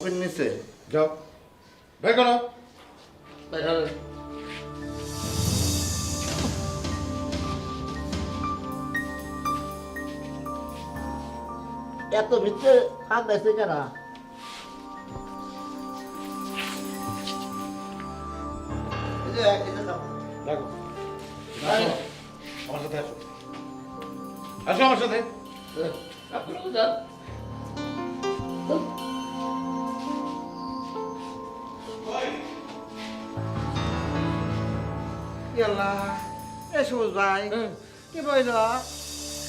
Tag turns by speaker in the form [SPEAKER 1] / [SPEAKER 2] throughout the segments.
[SPEAKER 1] নিচে
[SPEAKER 2] যাও। বের করো।
[SPEAKER 1] এত ভিতরে হাত আছে কেন?
[SPEAKER 2] আমার সাথে আসো। আসো আমার সাথে।
[SPEAKER 3] ইয়াল্লা এ সবুজ ভাই কি বইল?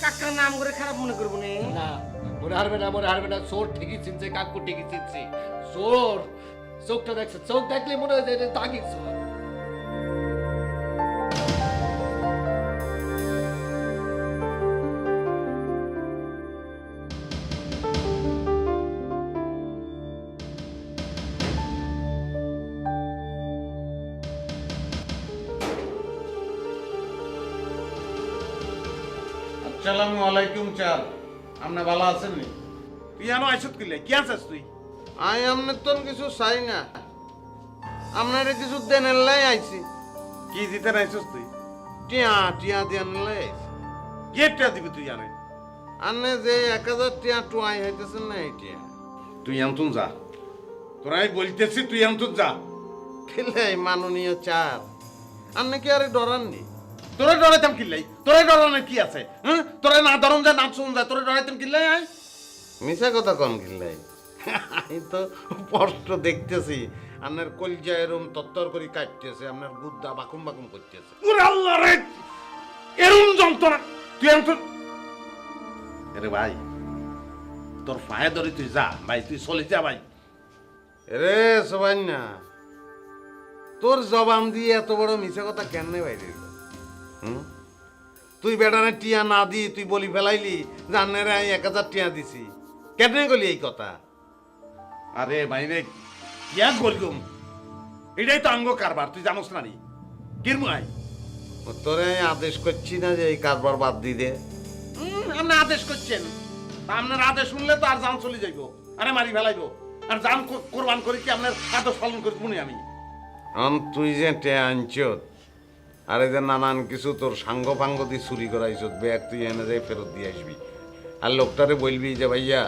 [SPEAKER 3] কাকার নাম করে খারাপ মনে করব নি।
[SPEAKER 4] না মনে হারবে না মনে হারবে না। চোর ঠিকই চিনছে কাকু ঠিকই চিনছে। চোর চোখটা দেখছে চোখ দেখলে মনে হয় যে এটা দাগি চোর।
[SPEAKER 2] আলাইকুম চাল। আপনি ভালো আছেন নি? তুই জানো আইসত কিলে? কি আছিস তুই?
[SPEAKER 3] আই আমনের তো কিছু চাই না। আপনারে কিছু দেনের লাই আইছি।
[SPEAKER 2] কি দিতে আইসস তুই?
[SPEAKER 3] টিয়া টিয়া দেন লাই। আইছি
[SPEAKER 2] গেটটা দিবি তুই জানে
[SPEAKER 3] আনে যে এক হাজার টিয়া টুয়াই হইতেছেন না এই টিয়া।
[SPEAKER 2] তুই এমতুন যা। তোরা আমি বলতেছি তুই এমতুন যা।
[SPEAKER 3] খেলে মাননীয় চার আপনি কি আরে ডরাননি?
[SPEAKER 2] তোরা ডরাইতাম কিল্লাই? তোরা ডরানোর কি আছে হ্যাঁ? তোরা না ধরন যা নাম শুন যা তোরা ডরাইতাম কিল্লাই? আয়
[SPEAKER 3] মিশা কথা কম কিনলাই আমি তো স্পষ্ট দেখতেছি আপনার কলজা এরম তত্তর করে কাটতেছে আপনার গুদ্দা বাকুম বাকুম করতেছে।
[SPEAKER 2] ওরে আল্লাহ রে! এরম যন্ত্রণা! তুই এমতুন আরে ভাই তোর পায়ে ধরে তুই যা ভাই তুই চলে যা ভাই।
[SPEAKER 3] রে সবাইনা তোর জবান দিয়ে এত বড় মিশা কথা কেন বাইরে তুই বেটারে টিয়া না দি তুই বলি ফেলাইলি জানে রে আমি এক হাজার টিয়া দিছি। কেন গলি এই কথা?
[SPEAKER 2] আরে ভাই রে কিয়া গলগুম এটাই তো আঙ্গ কারবার তুই জানোস না নি? কিরমু আই?
[SPEAKER 3] ও তোরে আমি আদেশ করছি না যে এই কারবার বাদ দি দে।
[SPEAKER 2] আপনি আদেশ করছেন। আপনার আদেশ শুনলে তো আর জান চলে যাইব আরে মারি ফেলাইব। আর জান কোরবান করে কি আপনার আদেশ পালন করে শুনি আমি
[SPEAKER 3] তুই যে টিয়া আনছ আর এই যে নানান কিছু তোর সাঙ্গ ফাঙ্গ দিয়ে চুরি করাইছ ব্যাগ তুই এনে যাই ফেরত দিয়ে আসবি। আর লোকটারে বলবি যে ভাইয়া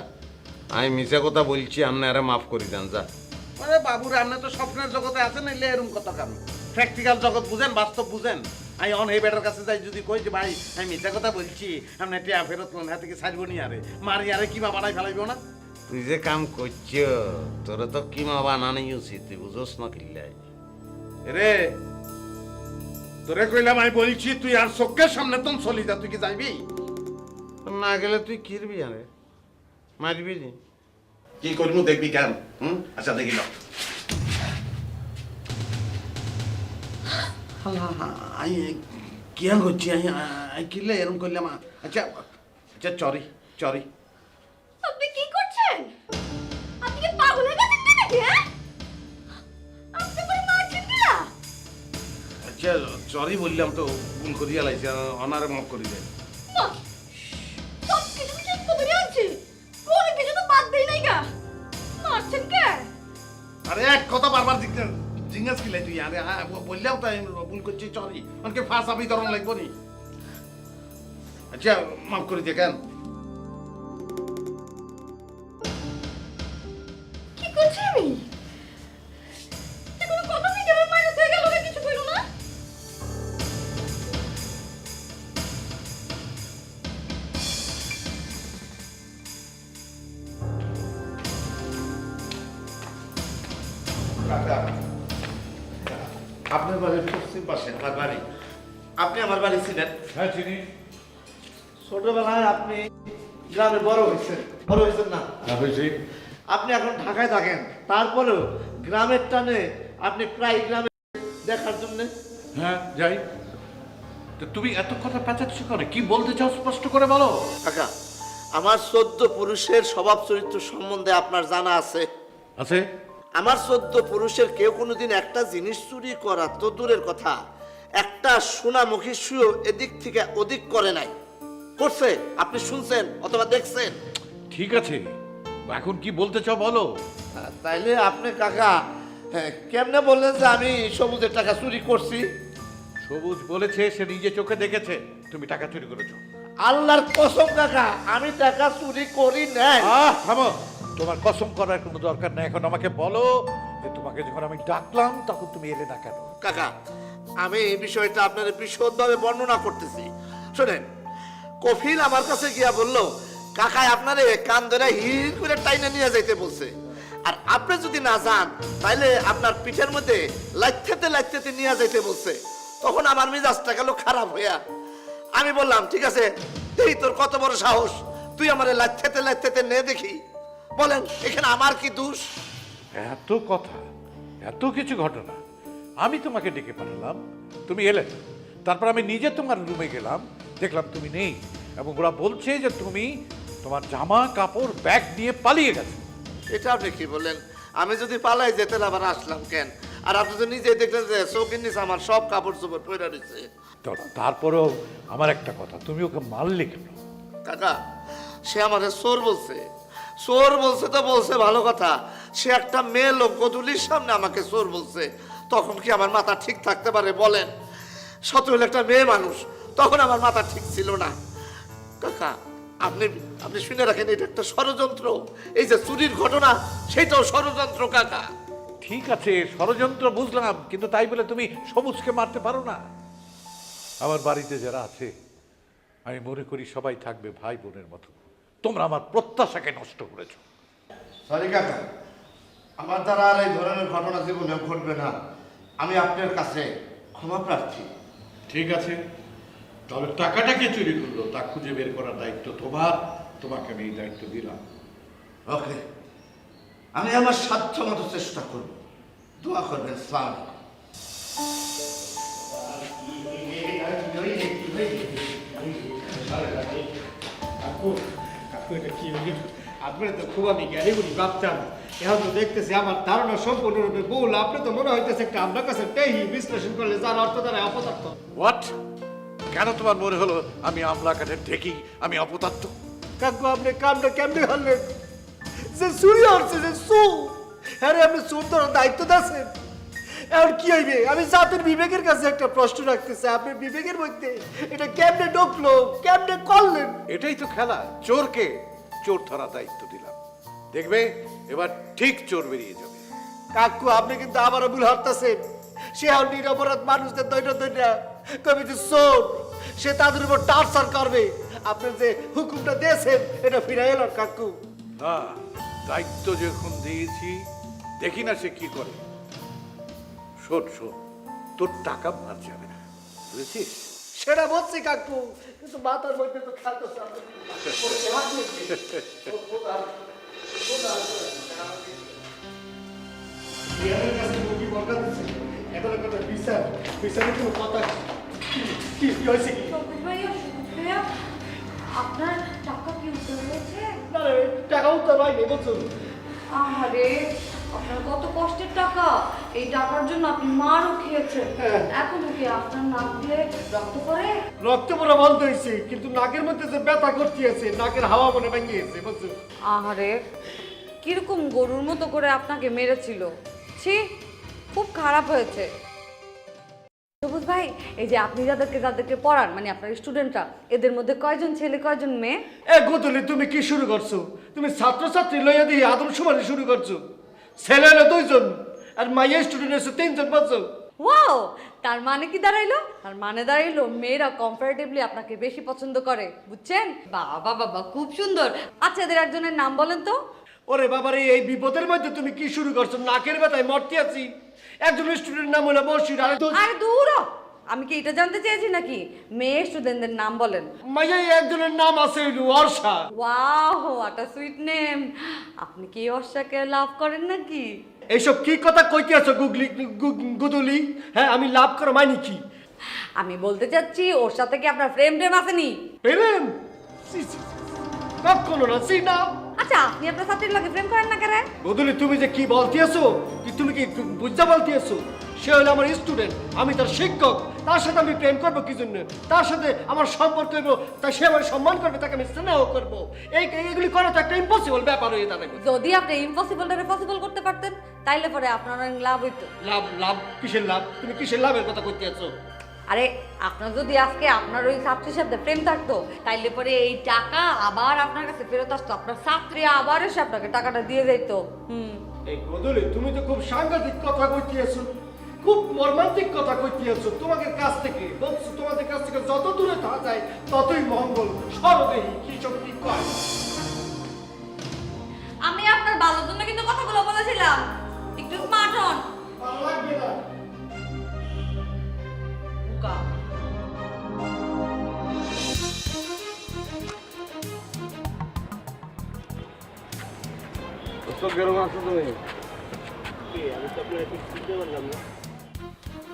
[SPEAKER 3] আমি মিশা কথা বলছি আপনি আরে মাফ করি দেন যা।
[SPEAKER 2] আরে বাবুরে আপনি তো স্বপ্নের জগতে আছেন এলে এরকম কথা কারণ প্র্যাকটিক্যাল জগৎ বুঝেন বাস্তব বুঝেন। আমি অন এই বেটার কাছে যাই যদি কই যে ভাই আমি মিথ্যা কথা বলছি আপনি টিয়া ফেরত লোন হাতে ছাড়বো নি আরে? মারি আরে কিবা বানাই ফেলাইব না?
[SPEAKER 3] তুই যে কাম করছ তোর তো কি কিমা বানানি উচিত তুই বুঝোস না কিল্লাই
[SPEAKER 2] রে তোরে কইলাম আমি বলছি তুই আর চোখের সামনে তো চলি যা তুই কি যাইবি?
[SPEAKER 3] না গেলে তুই কিরবি আরে? মারবি নি?
[SPEAKER 2] কি করব দেখবি কেন? হুম? আচ্ছা দেখি না আই কিয়া আই আই কিলে এরম করলাম আচ্ছা আচ্ছা চরি চরি।
[SPEAKER 5] আপনি কি
[SPEAKER 2] আচ্ছা চরি বললাম তো ভুল করিয়া লাইছি অনারে মাফ করি
[SPEAKER 5] কে
[SPEAKER 2] আরে এক কথা বারবার জিজ্ঞাসা জিজ্ঞাসা কিলাই তুই আরে হ্যাঁ বললাম তাই ভুল করছি চরি। অনেকে ফাঁস আমি ধরন লাগবো নি। আচ্ছা মাফ করে দিয়ে কেন? আপনার বাড়ির পশ্চিম পাশে আমার বাড়ি। আপনি আমার বাড়ি ছিলেন?
[SPEAKER 4] হ্যাঁ চিনি।
[SPEAKER 1] ছোটবেলায় আপনি গ্রামে বড় হয়েছেন। বড় হয়েছেন না?
[SPEAKER 4] হয়েছি।
[SPEAKER 1] আপনি এখন ঢাকায় থাকেন। তারপরেও গ্রামের টানে আপনি প্রায় গ্রামে দেখার জন্য
[SPEAKER 4] হ্যাঁ যাই। তো তুমি এত কথা পেঁচাচ্ছ করে কি বলতে চাও স্পষ্ট করে বলো।
[SPEAKER 1] কাকা আমার চোদ্দ পুরুষের স্বভাব চরিত্র সম্বন্ধে আপনার জানা আছে।
[SPEAKER 4] আছে?
[SPEAKER 1] আমার চোদ্দ পুরুষের কেউ কোনোদিন একটা জিনিস চুরি করা তো দূরের কথা। একটা সোনামুখী শুয়েও এদিক থেকে ওদিক করে নাই। করছে? আপনি শুনছেন অথবা দেখছেন?
[SPEAKER 4] ঠিক আছে। এখন কি বলতে চাও বলো?
[SPEAKER 1] তাইলে আপনি কাকা হ্যাঁ, কেমনে বললেন যে আমি সবুজের টাকা চুরি করছি?
[SPEAKER 4] সবুজ বলেছে সে নিজে চোখে দেখেছে। তুমি টাকা চুরি করেছ।
[SPEAKER 1] আল্লাহর কসম কাকা আমি টাকা চুরি করি নাই।
[SPEAKER 4] আহ থামো। তোমার কসম করার কোনো দরকার নেই। এখন আমাকে বলো যে তোমাকে যখন আমি ডাকলাম, তখন তুমি এলে না কেন?
[SPEAKER 1] কাকা, আমি এই বিষয়টা আপনার বিশদভাবে বর্ণনা করতেছি। শোনেন, কফিল আমার কাছে গিয়া বলল, কাকায় আপনারে কান ধরে হির করে টাইনে নিয়ে যাইতে বলছে। আর আপনি যদি না যান, তাইলে আপনার পিঠের মধ্যে লাইতেতে লাইতেতে নিয়ে যাইতে বলছে। তখন আমার মেজাজটা গেল খারাপ হইয়া। আমি বললাম, ঠিক আছে এই তোর কত বড় সাহস। তুই আমারে লাইতেতে লাইতেতে নে দেখি। বলেন এখানে আমার কি দোষ?
[SPEAKER 4] এত কথা এত কিছু ঘটনা আমি তোমাকে ডেকে পাঠালাম তুমি এলে তারপর আমি নিজে তোমার রুমে গেলাম দেখলাম তুমি নেই এবং ওরা বলছে যে তুমি তোমার জামা কাপড় ব্যাগ নিয়ে পালিয়ে গেছো।
[SPEAKER 1] এটা আপনি কি বললেন? আমি যদি পালাই যেতে আবার আসলাম কেন? আর আপনি তো নিজেই দেখলেন যে চৌকির নিচে আমার সব কাপড় চোপড় পরে রয়েছে।
[SPEAKER 4] তারপরেও আমার একটা কথা তুমি ওকে মারলে কেন?
[SPEAKER 1] কাকা সে আমার চোর বলছে। চোর বলছে তো বলছে, ভালো কথা। সে একটা মেয়ে লোক গধুলির সামনে আমাকে চোর বলছে। তখন কি আমার মাথা ঠিক থাকতে পারে বলেন? শত হলে একটা মেয়ে মানুষ, তখন আমার মাথা ঠিক ছিল না। কাকা, আপনি আপনি শুনে রাখেন, এটা একটা ষড়যন্ত্র। এই যে চুরির ঘটনা, সেটাও ষড়যন্ত্র, কাকা।
[SPEAKER 4] ঠিক আছে, ষড়যন্ত্র বুঝলাম, কিন্তু তাই বলে তুমি সবুজকে মারতে পারো না। আমার বাড়িতে যারা আছে, আমি মনে করি সবাই থাকবে ভাই বোনের মতো। তোমরা আমার প্রত্যাশাকে নষ্ট করেছ।
[SPEAKER 1] সরি কাকা আমার দ্বারা আর এই ধরনের ঘটনা জীবনে ঘটবে না। আমি আপনার কাছে ক্ষমা প্রার্থী।
[SPEAKER 4] ঠিক আছে। তবে টাকাটা কে চুরি করল তা খুঁজে বের করার দায়িত্ব তোমার। তোমাকে আমি এই দায়িত্ব দিলাম।
[SPEAKER 1] ওকে। আমি আমার সাধ্য মতো চেষ্টা করব। দোয়া করবেন স্যার। সালাম
[SPEAKER 3] আপনার তো খুব আমি জ্ঞানী গুলি ভাবতাম এখন তো দেখতেছি আমার ধারণা সম্পূর্ণরূপে ভুল। আপনি তো মনে হইতেছে একটা আপনার কাছে টেহি বিশ্লেষণ করলে যার অর্থ দ্বারা অপদার্থ।
[SPEAKER 4] হোয়াট কেন তোমার মনে হলো আমি আমলা কাঠের ঠেকি আমি অপদার্থ?
[SPEAKER 3] কাকু আপনি কামটা কেমনি হলেন যে চুরি হচ্ছে যে সু হ্যাঁ আপনি চুর ধরার দায়িত্ব দিয়েছেন এখন কি হইবে? আমি জাতির বিবেকের কাছে একটা প্রশ্ন রাখতেছি আপনার বিবেকের মধ্যে এটা কেমনে ঢুকলো? কেমনে করলেন?
[SPEAKER 4] এটাই তো খেলা। চোরকে চোর ধরার দায়িত্ব দিলাম। দেখবে? এবার ঠিক চোর বেরিয়ে যাবে।
[SPEAKER 3] কাকু আপনি কিন্তু আবারও ভুল হারতেছেন। সে আর নিরপরাধ মানুষদের দৈন্য দৈন্য কবিতে চোর সে তাদের উপর টার্চার করবে। আপনি যে হুকুমটা দিয়েছেন এটা ফিরে এলো কাকু।
[SPEAKER 4] না দায়িত্ব যখন দিয়েছি দেখি না সে কি করে। শোন শোন তোর টাকা মার যাবে না বুঝেছিস?
[SPEAKER 3] সেটা বলছি কাকু কিন্তু মাথার মধ্যে তো
[SPEAKER 6] ভাইয়া আপনার টাকা কি উদ্ধার হয়েছে?
[SPEAKER 3] না রে, টাকাও তো পাইনি বুঝছ
[SPEAKER 6] আরে আপনার কত কষ্টের টাকা? এই টাকার জন্য আপনি মারও খেয়েছেন।
[SPEAKER 3] হ্যাঁ।
[SPEAKER 6] এখন কি আপনার নাক দিয়ে রক্ত পড়ে?
[SPEAKER 3] রক্ত পড়া বন্ধ হয়েছে কিন্তু নাকের মধ্যে যে ব্যথা করতে আছে নাকের হাওয়া মনে ভেঙেছে বুঝছ
[SPEAKER 5] আহারে কীরকম গরুর মতো করে আপনাকে মেরেছিল? ছি খুব খারাপ হয়েছে। সবুজ ভাই এই যে আপনি যাদেরকে যাদেরকে পড়ান মানে আপনার স্টুডেন্টরা এদের মধ্যে কয়জন ছেলে কয়জন মেয়ে?
[SPEAKER 3] এ গোতলি তুমি কি শুরু করছ? তুমি ছাত্রছাত্রী লইয়া দিয়ে আদম শুরু করছ? ছেলে হলো দুইজন আর মাইয়া স্টুডেন্ট হচ্ছে তিনজন পাঁচজন।
[SPEAKER 5] ওয়াও তার মানে কি দাঁড়াইলো? তার মানে দাঁড়াইলো মেয়েরা কম্পারেটিভলি আপনাকে বেশি পছন্দ করে বুঝছেন? বাবা বাবা খুব সুন্দর। আচ্ছা এদের একজনের নাম বলেন তো।
[SPEAKER 3] ওরে বাবারে এই বিপদের মধ্যে তুমি কি শুরু করছ? নাকের ব্যথায় মরতে আছি। একজন স্টুডেন্ট নাম হলো বসির আর
[SPEAKER 5] আরে দূর হ। আমি কি এটা জানতে চেয়েছি নাকি? মেয়ে স্টুডেন্টদের নাম বলেন।
[SPEAKER 3] মাইয়া একজনের নাম আছে Arsha.
[SPEAKER 5] Wow what a sweet name আপনি কি অর্ষাকে লাভ করেন নাকি?
[SPEAKER 3] এইসব কি কথা কইতে আছো গুগলি গুদুলি? হ্যাঁ আমি লাভ করো মাইনি কি?
[SPEAKER 5] আমি বলতে চাচ্ছি ওর সাথে কি আপনার ফ্রেম ট্রেম আসেনি।
[SPEAKER 3] পেলেন কখনো না সি না।
[SPEAKER 5] আচ্ছা আপনি আপনার ছাত্রীর লাগে ফ্রেম করেন না কেন?
[SPEAKER 3] বদলি তুমি যে কি বলতে আছো? কি তুমি কি বুঝতে বলতে আছো? সে হলো আমার স্টুডেন্ট আমি তার শিক্ষক। তার সাথে আমি প্রেম করব কি জন্য? তার সাথে আমার সম্পর্ক হইব তাই সে আমার সম্মান করবে তাকে আমি স্নেহ করব। এই এইগুলি করা তো একটা ইম্পসিবল ব্যাপার হয়ে দাঁড়াবে
[SPEAKER 5] যদি আপনি ইম্পসিবলটারে পসিবল করতে পারতেন তাইলে পরে আপনার অনেক লাভ হইতো।
[SPEAKER 3] লাভ লাভ? কিসের লাভ? তুমি কিসের লাভের কথা কইতে আছো?
[SPEAKER 5] আরে আপনার যদি আজকে আপনার ওই ছাত্রীর সাথে প্রেম থাকতো তাইলে পরে এই টাকা আবার আপনার কাছে ফেরত আসতো আপনার ছাত্রী আবার এসে আপনাকে টাকাটা দিয়ে যাইতো। হুম।
[SPEAKER 3] এই গদলে তুমি তো খুব সাংঘাতিক কথা কইতে আছো। খুব মর্মান্তিক কথা কইতে আছো। তোমাদের কাছ থেকে বলছো তোমাদের কাছ থেকে যত দূরে থাকা যায় ততই মঙ্গল সরদেহী কি সব কি কয়
[SPEAKER 5] আমি আপনার ভালোর জন্য কিন্তু কথাগুলো বলেছিলাম। একটু স্মার্ট হন।
[SPEAKER 3] ভালো লাগবে না।
[SPEAKER 5] বোকা।
[SPEAKER 2] তো কেরম আছো তুমি?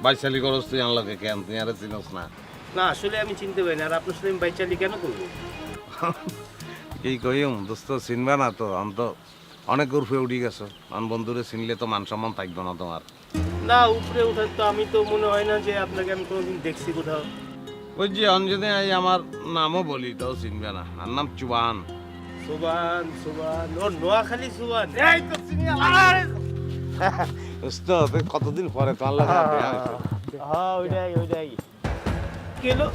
[SPEAKER 2] বাইশালি করস তুই আনলাকে কেন? তুই আরে চিনস না।
[SPEAKER 7] না আসলে আমি চিনতে পারি না। আর আপনার সাথে আমি বাইচালি কেন করব?
[SPEAKER 2] কি কইম দোস্ত চিনবা না তো? আম তো অনেক উর্ফে উঠি গেছো। আন বন্ধুরে চিনলে তো মান সম্মান থাকবে না তোমার।
[SPEAKER 7] না উপরে উঠার তো আমি তো মনে হয় না যে আপনাকে আমি কোনোদিন দেখছি কোথাও।
[SPEAKER 2] ওই যে অঞ্জনে আই আমার নামও বলি তাও চিনবে না। আর নাম চুবান।
[SPEAKER 7] সুবান সুবান ও নোয়াখালী সুবান এই তো চিনি আরে
[SPEAKER 2] কতদিন পরে তো আল্লাহ
[SPEAKER 7] হ্যাঁ ওইটাই ওইটাই
[SPEAKER 5] গেলো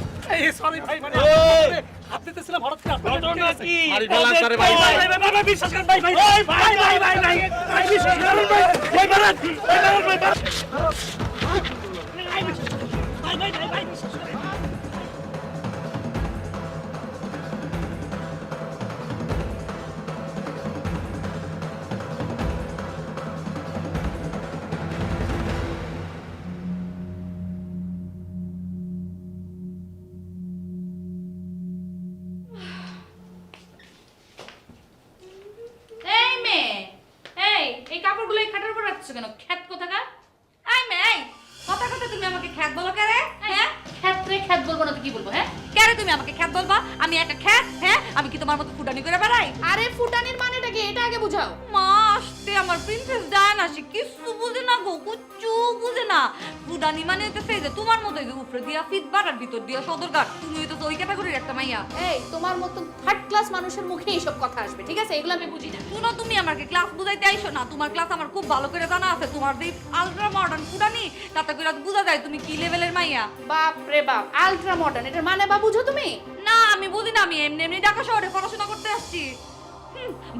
[SPEAKER 5] তোমার মতো ফুটানি করে বেড়াই?
[SPEAKER 6] আরে ফুটানির মানেটা কি? এটা আগে বুঝাও।
[SPEAKER 5] মা আসতে আমার প্রিন্সেস ডায়ানা সে কিছু বুঝে না গো কুচ্ছু বুঝে না। ফুডানি মানে হইতেছে যে তোমার মতো যে উপরে দিয়া ফিটবার আর ভিতর দিয়া সদরঘাট তুমি হইতেছো ওই ক্যাটাগরির একটা মাইয়া।
[SPEAKER 6] এই তোমার মতো থার্ড ক্লাস মানুষের মুখে এইসব কথা আসবে ঠিক আছে? এগুলো আমি বুঝি না।
[SPEAKER 5] শুনো তুমি আমাকে ক্লাস বুঝাইতে আইসো না। তোমার ক্লাস আমার খুব ভালো করে জানা আছে। তোমার যে আলট্রা মডার্ন ফুটানি তাতে করে বুঝা যায় তুমি কি লেভেলের মাইয়া।
[SPEAKER 6] বাপ রে বাপ আলট্রা মডার্ন এটার মানে বা বুঝো তুমি?
[SPEAKER 5] না আমি বুঝি না আমি এমনি এমনি ঢাকা শহরে পড়াশোনা করতে আসছি।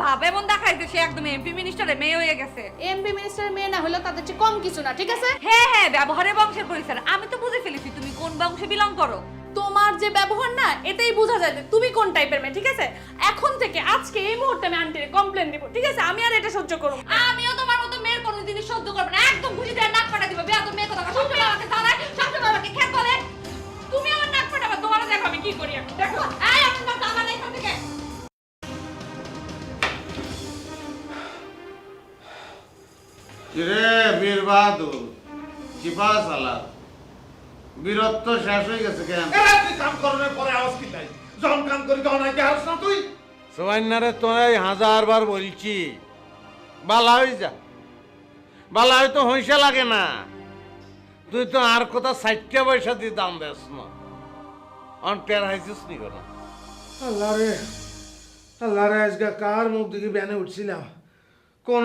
[SPEAKER 5] ভাবে এমন দেখাইছে সে একদম এমপি মিনিস্টারে মেয়ে হয়ে গেছে।
[SPEAKER 6] এমপি মিনিস্টারের মেয়ে না হলে তাদের চেয়ে কম কিছু না ঠিক আছে?
[SPEAKER 5] হ্যাঁ হ্যাঁ ব্যবহারে বংশের পরিচয়। আমি তো বুঝে ফেলেছি তুমি কোন বংশে বিলং করো?
[SPEAKER 6] তোমার যে ব্যবহার না এটাই বোঝা যায় যে তুমি কোন টাইপের মেয়ে ঠিক আছে? এখন থেকে আজকে এই মুহূর্তে আমি আন্টির কমপ্লেন দিব ঠিক আছে? আমি আর এটা সহ্য করব না।
[SPEAKER 5] আমিও তোমার মতো মেয়ের কোনো জিনিস সহ্য করব না। একদম বুঝি দেয় নাক ফাটা দিবে। বিয়া তো মেয়ে কথা সবসময় আমাকে জানায় সবসময় আমাকে খেত বলে
[SPEAKER 2] বাহাদুর চিপা সালা বীরত্ব শেষ হয়ে গেছে কেন?
[SPEAKER 8] তুই কাম করার পরে আওয়াজ কি যখন কাম করি তখন আগে আওয়াজ না তুই?
[SPEAKER 2] তোরাই হাজার বার বলছি বালা হয়ে যা। বালা হয়তো হইসা লাগে না। তুই তো আর কোথা ষাটটা পয়সা দিয়ে দাম দেস না। অন টের হাইছিস নি কোনো?
[SPEAKER 9] আল্লাহ রে আল্লাহ রে আজকে কার মুখ দেখি ব্যানে উঠছিলাম? কোন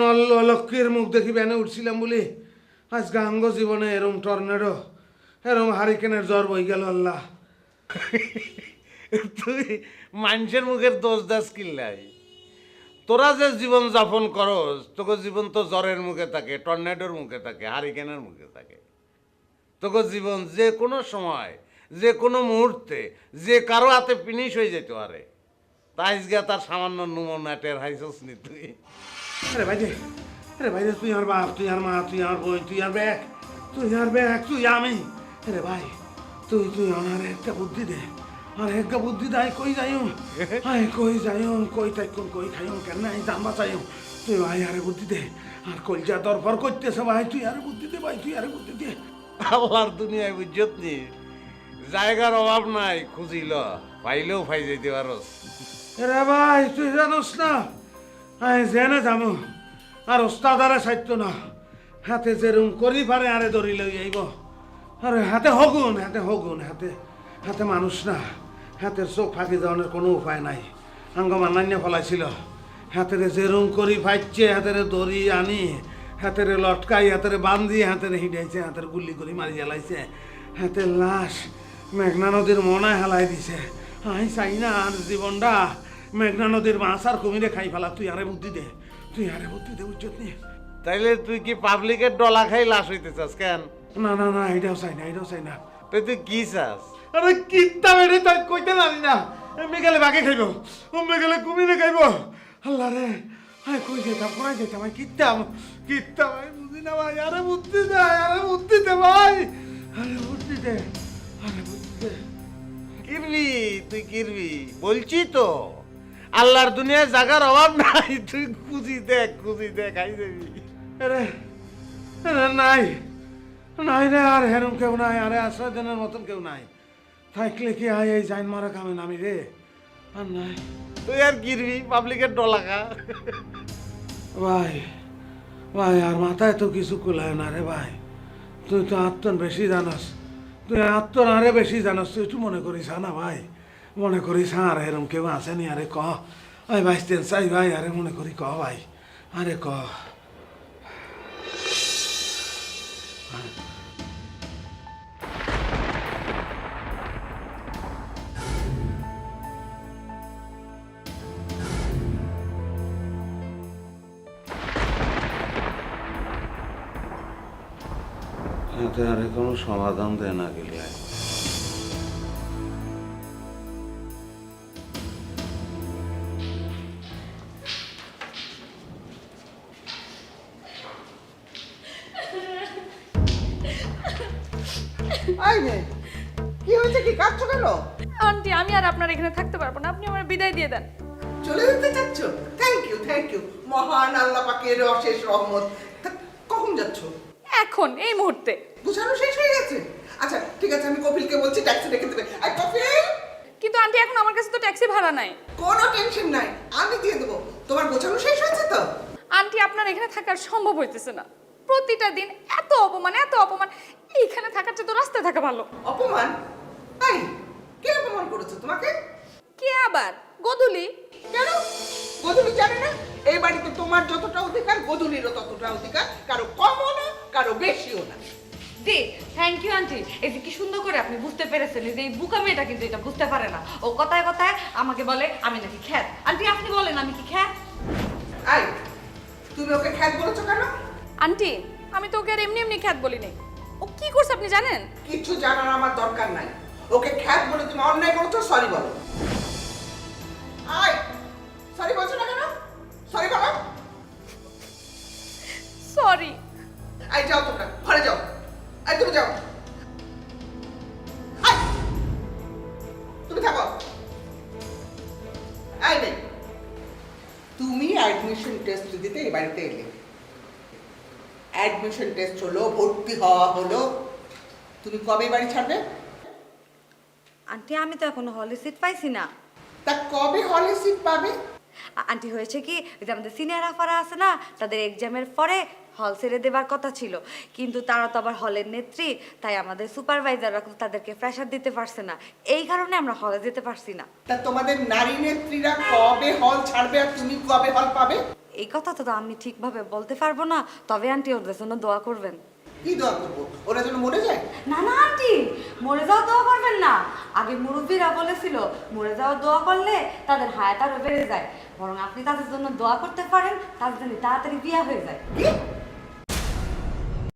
[SPEAKER 9] লক্ষ্মীর মুখ দেখি ব্যানে উঠছিলাম বলি আজকে গাঙ্গ জীবনে এরম টর্নেডো, এরম হারিকেনের জ্বর বই গেল আল্লাহ।
[SPEAKER 2] তুই মানুষের মুখের দোষ দাস কিল্লাই তোরা যে জীবন যাপন করস, তোকে জীবন তো জ্বরের মুখে থাকে, টর্নেডোর মুখে থাকে, হারিকেনের মুখে থাকে। তোকে জীবন যে কোনো সময়, যে কোনো মুহূর্তে, যে কারও হাতে ফিনিশ হয়ে যেতে পারে। তাই গিয়া তার সামান্য নুমনা টের হাইছস নি তুই।
[SPEAKER 9] আরে ভাই আরে ভাই রে তুই আর বাপ তুই আর মা তুই আর বই তুই আর ব্যাগ তুই আর ব্যাগ তুই আমি আরে ভাই তুই তুই আমার একটা বুদ্ধি দে আর একটা বুদ্ধি দেয় কই যাইও আয় কই যাইও কই তাই কোন কই খাইও কেন নাই জানবা চাইও তুই ভাই আরে বুদ্ধি দে আর কলজা দরফর করতেছে ভাই তুই আরে বুদ্ধি দে ভাই তুই আরে বুদ্ধি দে
[SPEAKER 2] আল্লাহর দুনিয়ায় বুঝত নি জায়গার অভাব নাই খুঁজিল পাইলেও পাই যেতে পারস।
[SPEAKER 9] রে ভাই তুই জানোস না আমি জেনে যাব। আর ওস্তাদারে সাইতো না। হাতে যেরম করি পারে, আরে ধরি লই আইব। আরে হাতে হগুন হাতে হগুন, হাতে হাতে মানুষ না। হাতের চোখ ফাঁকি যাওয়ানোর কোনো উপায় নাই। আঙ্গ মান্নান্য ফলাইছিল। হাতেরে যেরম করি ফাইচ্ছে হাতেরে দড়ি আনি, হাতেরে লটকাই, হাতেরে বান্ধি হাতেরে হিডাইছে, হাতের গুল্লি করে মারি জ্বালাইছে। হাতের লাশ মেঘনা নদীর মনায় হালাই দিছে। আই চাই না আর জীবনটা, মেঘনা নদীর মাছ আর কুমিরে খাই ফেলা, তুই আরে বুদ্ধি দে। তুই আরে বুদ্ধি দে উজ্জত নিয়ে
[SPEAKER 2] তাইলে তুই কি পাবলিকের ডলা খাই লাশ হইতে চাস কেন?
[SPEAKER 9] না না না এটাও চাই না এটাও চাই না।
[SPEAKER 2] তুই তুই কি চাস?
[SPEAKER 9] আরে কিত্তা বেড়ে তাই কইতে জানি না। গেলে বাঘে খাইব গেলে কুমিরে খাইব। আল্লাহ রে আয় কই যেতাম কোনায় যেতাম আমি কিত্তাম কিত্তাম আমি বুঝি না ভাই আরে বুদ্ধি দে আরে বুদ্ধি দে ভাই। আরে বুদ্ধি দে আরে বুদ্ধি দে।
[SPEAKER 2] কিরবি তুই কিরবি? বলছি তো। আল্লাহর দুনিয়ায় জাগার অভাব নাই। তুই খুঁজি দেখ খুঁজি দেখ খাই দেবি।
[SPEAKER 9] আরে নাই নাই রে, আর হেরম কেউ নাই, আরে আশ্রয় দেনের মতন কেউ নাই। থাকলে কি আয় এই জাইন মারা কামে নামি রে? আর নাই।
[SPEAKER 2] তুই আর কিরবি পাবলিকের ডলা খা
[SPEAKER 9] ভাই ভাই, আর মাথায় তো কিছু কুলায় না রে ভাই। তুই তো আত্মন বেশি জানাস। তুই আত্মন আরে বেশি জানাস, তুই একটু মনে করিস না ভাই। মনে করিস হ্যাঁ আরে এরম কেউ আসেনি আরে ক? আই ভাই তেন চাই ভাই, আরে মনে করি ক ভাই? আরে ক?
[SPEAKER 2] এতে কোনো সমাধান দেয় না গেলে
[SPEAKER 10] নে কি হয়েছে কি কাঁদছো কেন?
[SPEAKER 6] আন্টি আমি আর আপনার এখানে থাকতে পারব না। আপনি আমার বিদায় দিয়ে দেন।
[SPEAKER 10] চলে যেতে চাচ্ছ? থ্যাংক ইউ থ্যাংক ইউ মহান আল্লাহ পাকের অশেষ রহমত। তা কখন যাচ্ছ?
[SPEAKER 6] এখন এই মুহূর্তে।
[SPEAKER 10] বুঝানো শেষ হয়ে গেছে? আচ্ছা ঠিক আছে আমি কপিলকে বলছি ট্যাক্সি রেখে দেবে। আর কপিল!
[SPEAKER 6] কিন্তু আন্টি এখন আমার কাছে তো ট্যাক্সি ভাড়া নাই।
[SPEAKER 10] কোনো টেনশন নাই আমি দিয়ে দেবো। তোমার গোছানো শেষ হয়েছে তো?
[SPEAKER 6] আন্টি আপনার এখানে থাকার সম্ভব হইতেছে না। প্রতিটা দিন এত অপমান এত অপমান। এইখানে থাকার চেয়ে তো রাস্তায় থাকা ভালো।
[SPEAKER 10] অপমান? তাই কে অপমান করেছে তোমাকে?
[SPEAKER 6] কে আবার? গদুলি।
[SPEAKER 10] কেন? গধুলি জানে না? এই বাড়িতে তোমার যতটা অধিকার গধুলিরও ততটা অধিকার। কারও কমও না কারও বেশিও না।
[SPEAKER 5] দি থ্যাংক ইউ আন্টি এই যে কি সুন্দর করে আপনি বুঝতে পেরেছেন এই যে এই বুকা মেয়েটা কিন্তু এটা বুঝতে পারে না। ও কথায় কথায় আমাকে বলে আমি নাকি খ্যাত। আন্টি আপনি বলেন আমি কি খ্যাত?
[SPEAKER 10] আই তুমি ওকে খ্যাত বলেছ কেন?
[SPEAKER 6] আন্টি আমি তো ওকে আর এমনি এমনি খ্যাত বলি নাই ও কি করছে আপনি জানেন?
[SPEAKER 10] কিছু জানার আমার দরকার নাই। ওকে খ্যাত বলে তুমি অন্যায় করেছ সরি বলো। আয় সরি বলছো না কেন? সরি বলো
[SPEAKER 6] সরি
[SPEAKER 10] আই যাও তোমরা ঘরে যাও। আই তুমি যাও। তুমি থাকো। আই নেই তুমি অ্যাডমিশন টেস্ট দিতে এই বাড়িতে এলে। অ্যাডমিশন টেস্ট হলো ভর্তি হওয়া হলো। তুমি কবে বাড়ি ছাড়বে?
[SPEAKER 5] আন্টি আমি তো এখনও হলে সিট পাইছি না।
[SPEAKER 10] তা কবে হলে সিট পাবে?
[SPEAKER 5] আন্টি হয়েছে কি ওই যে আমাদের সিনিয়র আফারা আছে না তাদের এক্সামের পরে হল ছেড়ে দেবার কথা ছিল। কিন্তু তারা তো আবার হলের নেত্রী তাই আমাদের সুপারভাইজাররা কিন্তু তাদেরকে প্রেশার দিতে পারছে না। এই কারণে আমরা হলে যেতে পারছি না।
[SPEAKER 10] তা তোমাদের নারী নেত্রীরা কবে হল ছাড়বে আর তুমি কবে হল পাবে?
[SPEAKER 5] এই কথা তো আমি ঠিকভাবে বলতে পারব না। তবে আন্টি ওদের জন্য দোয়া করবেন।
[SPEAKER 10] কি দোয়া করব? ওরা যেন মরে যায়?
[SPEAKER 5] না না আন্টি মরে যাওয়া দোয়া করবেন না। আগে মুরব্বীরা বলেছিল মরে যাওয়া দোয়া করলে তাদের হায়াত আরও বেড়ে যায়। বরং আপনি তাদের জন্য দোয়া করতে পারেন তাদের জন্য তাড়াতাড়ি বিয়া হয়ে যায়।